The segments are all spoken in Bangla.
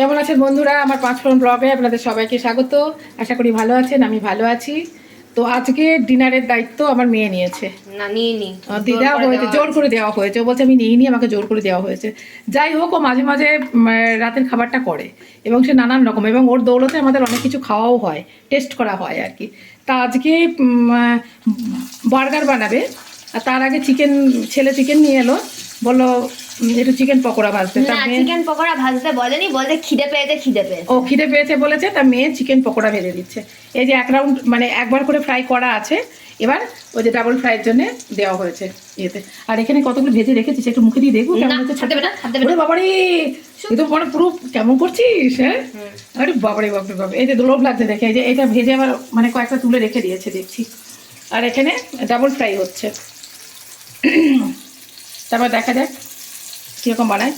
কেমন আছেন বন্ধুরা? আমার পাঁচ ফোন ব্লগে আপনাদের সবাইকে স্বাগত। আশা করি ভালো আছেন আমি ভালো আছি। তো আজকে ডিনারের দায়িত্ব আমার মেয়ে নিয়েছে। না নিয়ে নি। দেওয়া হয়েছে জোর করে দেওয়া হয়েছে। ও বলছে আমি নিয়ে নি আমাকে জোর করে দেওয়া হয়েছে। যাই হোক ও মাঝে মাঝে রাতের খাবারটা করে এবং সে নানান রকম এবং ওর দৌলতে আমাদের অনেক কিছু খাওয়াও হয় টেস্ট করা হয় আর কি। তা আজকে বার্গার বানাবে। আর তার আগে চিকেন ছেলে চিকেন নিয়ে এলো। বলল একটু চিকেন পকোড়া ভাজতে। না চিকেন পকোড়া ভাজতে বলেনি বলতে খিদে পেয়েছে খিদে পেয়েছে। ও খিদে পেয়েছে বলেছে তার মেয়ে চিকেন পকোড়া ভেজে দিচ্ছে। এই যে এক রাউন্ড মানে একবার করে ফ্রাই করা আছে এবার ওই যে ডাবল ফ্রাইয়ের জন্য দেওয়া হয়েছে ইয়েতে। আর এখানে কতগুলো ভেজে রেখেছিস একটু মুখে দিয়ে দেখব কেমন হচ্ছে হাত না, দেবে বাবারে এ তো মানে পুরো কেমন করছিস হ্যাঁ? আরে বাবারে বাপরে বাপ এই যে লোভ লাগছে দেখে এই যে এটা ভেজে আবার মানে কয়েকটা তুলে রেখে দিয়েছে দেখছি। আর এখানে ডাবল ফ্রাই হচ্ছে। তারপর দেখা যাক কীরকম বানায়।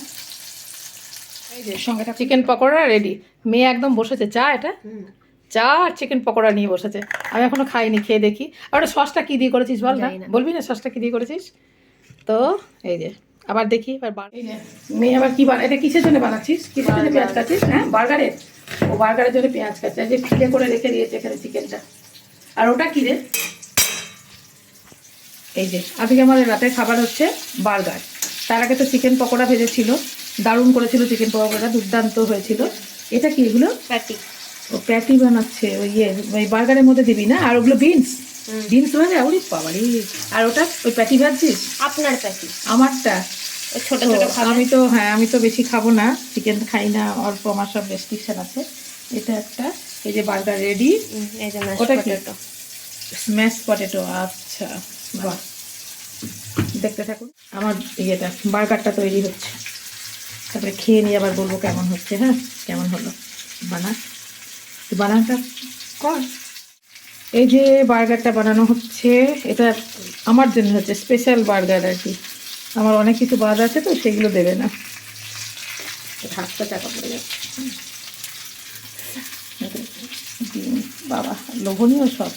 এই যে সঙ্গে চিকেন পকোড়া রেডি মেয়ে একদম বসেছে। চা এটা? চা আর চিকেন পকোড়া নিয়ে বসেছে। আমি এখনও খাইনি খেয়ে দেখি। আর ওটা সসটা কী দিয়ে করেছিস বল না? বলবি না সসটা কী দিয়ে করেছিস? তো এই যে আবার দেখি এবার মেয়ে আবার কী বানা এটা কিসের জন্য বানাচ্ছিস? কিসের জন্য পেঁয়াজ কাটছিস? হ্যাঁ বার্গারের? ও বার্গারের জন্য পেঁয়াজ কাটছে। যে ফিলে করে রেখে দিয়েছে এখানে চিকেনটা আর ওটা কী রে? এই যে আজকে আমাদের রাতের খাবার হচ্ছে বার্গার। তার আগে তো চিকেন পকোড়া ভেজেছিল দারুণ করেছিল চিকেন পকোড়া দুর্দান্ত হয়েছিল। এটা কি এগুলো? প্যাটি। ও প্যাটি বানাচ্ছে ওই ইয়ে ওই বার্গারের মধ্যে দিবি না? আর ওগুলো বিনস? বিনস ভাজা ওরে বাবারি। আর ওটা ওই প্যাটি ভাজছিস? আপনার প্যাটি। আমারটা? ওই ছোট ছোট আমি তো হ্যাঁ আমি তো বেশি খাব না। চিকেন খাই না অল্প আমার সব রেস্ট্রিকশন আছে। এটা একটা এই যে বার্গার রেডি। ওটা কি? স্ম্যাশ পটেটো আচ্ছা। বাহ। দেখতে থাকুন আমার ইয়েটা বার্গারটা তৈরি হচ্ছে। তারপরে খেয়ে নিয়ে আবার বলব কেমন হচ্ছে হ্যাঁ? কেমন হলো? বানা। বানানটা কর। এই যে বার্গারটা বানানো হচ্ছে এটা আমার জন্য হচ্ছে স্পেশাল বার্গার আর কি। আমার অনেক কিছু বাদ আছে তো সেগুলো দেবে না। হাতটা চাকা পড়ে যাচ্ছে। বাবা লোভনীয় সব।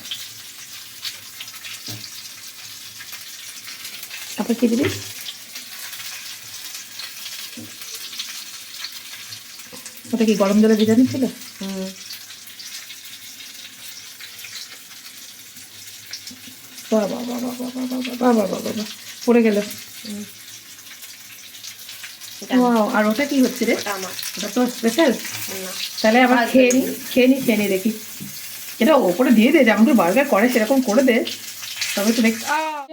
তারপর কি দিবি ওটা কি গরম জলে ভিজানো ছিল বাবা বাবা বাবা বাবা বাবা বাবা বাবা পড়ে গেল আর ওটা কি হচ্ছে রে আমার ওটা তো স্পেশাল না তাহলে আবার খেয়ে নি খেয়ে নি খেয়ে নি দেখি এটা ওপরে দিয়ে দে যেমন বার্গার করে সেরকম করে দে তবে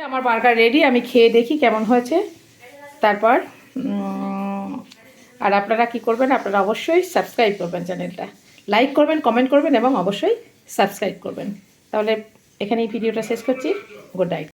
আমার বার্গার রেডি আমি খেয়ে দেখি কেমন হয়েছে। তারপর আর আপনারা কি করবেন, আপনারা অবশ্যই সাবস্ক্রাইব করবেন চ্যানেলটা লাইক করবেন কমেন্ট করবেন, এবং অবশ্যই সাবস্ক্রাইব করবেন। তাহলে এখানেই ভিডিওটা শেষ করছি। Good night